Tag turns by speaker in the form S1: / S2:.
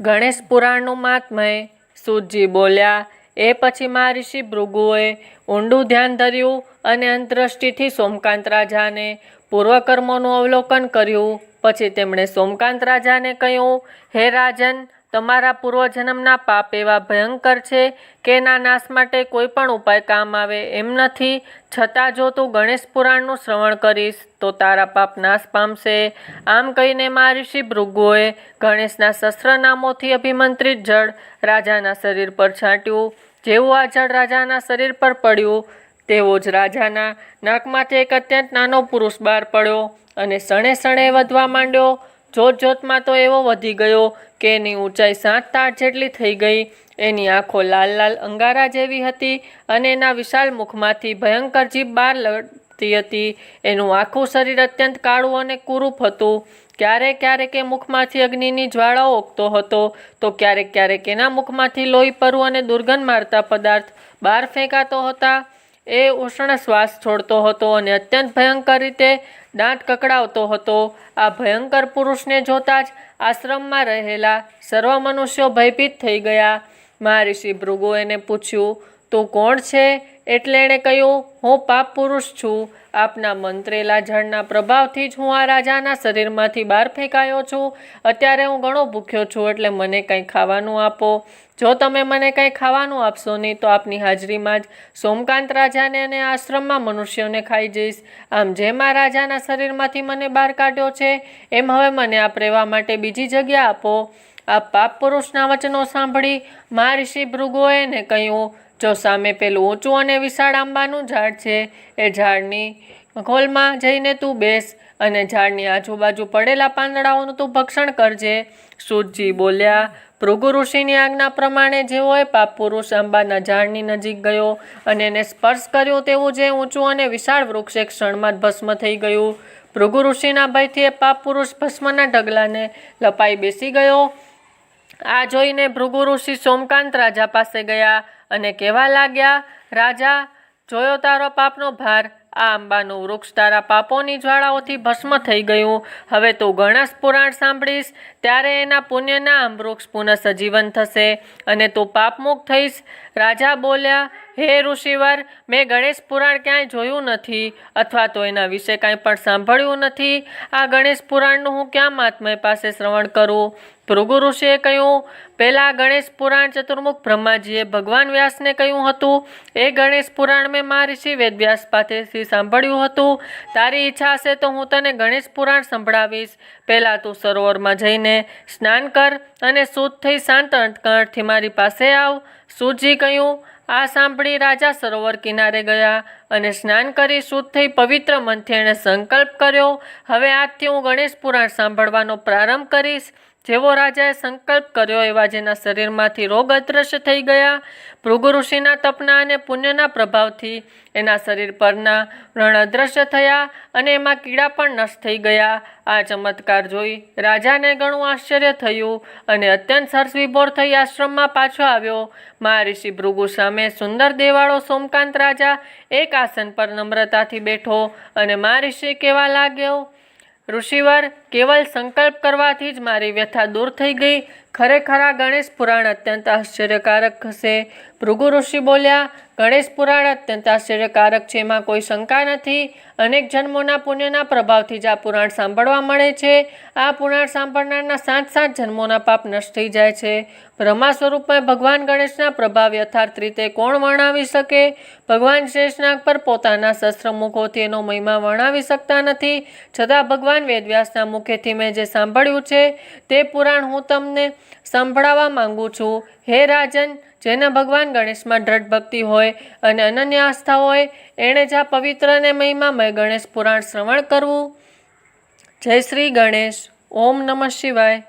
S1: ગણેશ પુરાણનું મહાત્મય સૂતજી બોલ્યા, એ પછી મહર્ષિ ભૃગુએ ઊંડું ધ્યાન ધર્યું અને અંતરષ્ટિથી સોમકાંત રાજાને પૂર્વકર્મોનું અવલોકન કર્યું. પછી તેમણે સોમકાંત રાજાને કહ્યું, હે રાજન તમારા પૂર્વજન્મના પાપ એવા ભયંકર છે કે એના નાશ માટે કોઈ પણ ઉપાય કામ આવે એમ નથી. છતાં જો તું ગણેશ પુરાણનું શ્રવણ કરીશ, તો તારા પાપ નાશ પામશે. આમ કહીને મહર્ષિ ભૃગુએ ગણેશના શસ્ત્રનામોથી અભિમંત્રિત જળ રાજાના શરીર પર છાંટ્યું. જેવું આ જળ રાજાના શરીર પર પડ્યું, તેવો જ રાજાના નાકમાંથી એક અત્યંત નાનો પુરુષ બહાર પડ્યો અને સણે સણે વધવા માંડ્યો. જોત જોતમાં તો એવો વધી ગયો કે એની ઊંચાઈ સાત તાટ જેટલી થઈ ગઈ. એની આંખો લાલ લાલ અંગારા જેવી હતી અને એના વિશાળ મુખમાંથી ભયંકર જીભ બહાર લડતી હતી. એનું આખું શરીર અત્યંત કાળું અને કુરૂપ હતું. ક્યારેક ક્યારેક એ મુખમાંથી અગ્નિની જ્વાળાઓ ઓગતો હતો. તો ક્યારેક ક્યારેક એના મુખમાંથી લોહી પરુ અને દુર્ગંધ મારતા પદાર્થ બહાર ફેંકાતો હતા. એ ઉષ્ણ શ્વાસ છોડતો હતો અને અત્યંત ભયંકર રીતે દાંત કકડાવતો હતો. આ ભયંકર પુરુષને જોતા જ આશ્રમમાં રહેલા સર્વ મનુષ્યો ભયભીત થઈ ગયા. મહારિષિ ભૃગુ એને પૂછ્યું તું કોણ છે? એટલે એણે કહ્યું, હું પાપ પુરુષ છું. આપના મંત્રેલા જળના પ્રભાવથી જ હું આ રાજાના શરીરમાંથી બહાર ફેંકાયો છું. અત્યારે હું ઘણો ભૂખ્યો છું, એટલે મને કંઈ ખાવાનું આપો. જો તમે મને કંઈ ખાવાનું આપશો નહીં, તો આપની હાજરીમાં જ સોમકાંત રાજાને અને આશ્રમમાં મનુષ્યોને ખાઈ જઈશ. આમ જેમ આ રાજાના શરીરમાંથી મને બહાર કાઢ્યો છે, એમ હવે મને આપ રહેવા માટે બીજી જગ્યા આપો. આ પાપ પુરુષના વચનો સાંભળી, મહર્ષિ ભૃગુએ કહ્યું જો સામે પેલું ઊંચું અને વિશાળ આંબાનું ઝાડ છે, એ ઝાડની ખોલમાં જઈને તું બેસ અને ઝાડની આજુબાજુ પડેલા પાંદડાઓનું તું ભક્ષણ કરજે. સૂતજી બોલ્યા, ભૃગુ ઋષિની આજ્ઞા પ્રમાણે જેઓએ પાપ પુરુષ આંબાના ઝાડની નજીક ગયો અને એને સ્પર્શ કર્યો તેવું જે ઊંચું અને વિશાળ વૃક્ષ એક ક્ષણમાં ભસ્મ થઈ ગયું. ભૃગુ ઋષિના ભયથી એ પાપ પુરુષ ભસ્મના ઢગલાને લપાઈ બેસી ગયો. આ જોઈને ભૃગુ ઋષિ સોમકાંત રાજા પાસે ગયા અને કહેવા લાગ્યા, રાજા, જોયો તારો પાપનો ભાર. આ આંબાનું વૃક્ષ તારા પાપોની જ્વાળાઓથી ભસ્મ થઈ ગયું. હવે તું ગણેશ પુરાણ સાંભળીશ. ત્યારે એના પુણ્યના આમ વૃક્ષ પુનઃ સજીવન થશે અને તું પાપમુક્ત થઈશ. રાજા બોલ્યા હે ઋષિવર, મેં ગણેશ પુરાણ ક્યાંય જોયું નથી અથવા તો એના વિશે કાંઈ પણ સાંભળ્યું નથી. આ ગણેશ પુરાણનું હું ક્યાં મહાત્મય પાસે શ્રવણ કરું? ભૃગુ ઋષિએ કહ્યું, પહેલાં ગણેશ પુરાણ ચતુર્મુખ બ્રહ્માજીએ ભગવાન વ્યાસને કહ્યું હતું. એ ગણેશ પુરાણ મેં મા ઋષિ વેદવ્યાસ પાસેથી સાંભળ્યું હતું. તારી ઈચ્છા હશે તો હું તને ગણેશ પુરાણ સંભળાવીશ. પહેલાં તું સરોવરમાં જઈને સ્નાન કર અને શુદ્ધ થઈ શાંત અંતકણથી મારી પાસે આવ. સૂજી કહ્યું આ સાંભળી રાજા સરોવર કિનારે ગયા અને સ્નાન કરી શુદ્ધ થઈ પવિત્ર મનથી એણે સંકલ્પ કર્યો. હવે આજથી હું ગણેશ પુરાણ સાંભળવાનો પ્રારંભ કરીશ. જેવો રાજાએ સંકલ્પ કર્યો એવા જેના શરીરમાંથી રોગ અદ્રશ્ય થઈ ગયા ભૃગુ ઋષિના તપના અને પુણ્યના પ્રભાવથી એના શરીર પરના વ્રણ અદ્રશ્ય થયા અને એમાં કીડા પણ નષ્ટ થઈ ગયા. આ ચમત્કાર જોઈ રાજાને ઘણું આશ્ચર્ય થયું અને અત્યંત સરસવિભોર થઈ આશ્રમમાં પાછો આવ્યો. મહારિષિ ભૃગુ સામે સુંદર દેવાળો સોમકાંત રાજા એક આસન પર નમ્રતાથી બેઠો અને મહર્ષિ કહેવા લાગ્યો ઋષિવર કેવલ સંકલ્પ કરવાથી જ મારી વ્યથા દૂર થઈ ગઈ. ખરેખર આ ગણેશ પુરાણ અત્યંત આશ્ચર્યકારક હશે. ભૃગુ ઋષિ બોલ્યા, ગણેશ પુરાણ અત્યંત આશ્ચર્યકારક છે, એમાં કોઈ શંકા નથી. અનેક જન્મોના પુણ્યના પ્રભાવથી જ આ પુરાણ સાંભળવા મળે છે. આ પુરાણ સાંભળનારના સાત સાત જન્મોના પાપ નષ્ટ થઈ જાય છે. બ્રહ્મા સ્વરૂપમાં ભગવાન ગણેશના પ્રભાવ યથાર્થ રીતે કોણ વર્ણવી શકે? ભગવાન શેષનાગ પર પોતાના શસ્ત્ર મુખોથી એનો મહિમા વર્ણવી શકતા નથી. છતાં ભગવાન વેદવ્યાસના મુખેથી મેં જે સાંભળ્યું છે, તે પુરાણ હું તમને સંભળાવવા માંગુ છું. હે રાજન, જેને ભગવાન ગણેશમાં દ્રઢ ભક્તિ હોય અને અનન્ય આસ્થા હોય, એણે જ આ પવિત્ર અને મહિમામય ગણેશ પુરાણ શ્રવણ કરવું? જય શ્રી ગણેશ. ઓમ નમઃ શિવાય.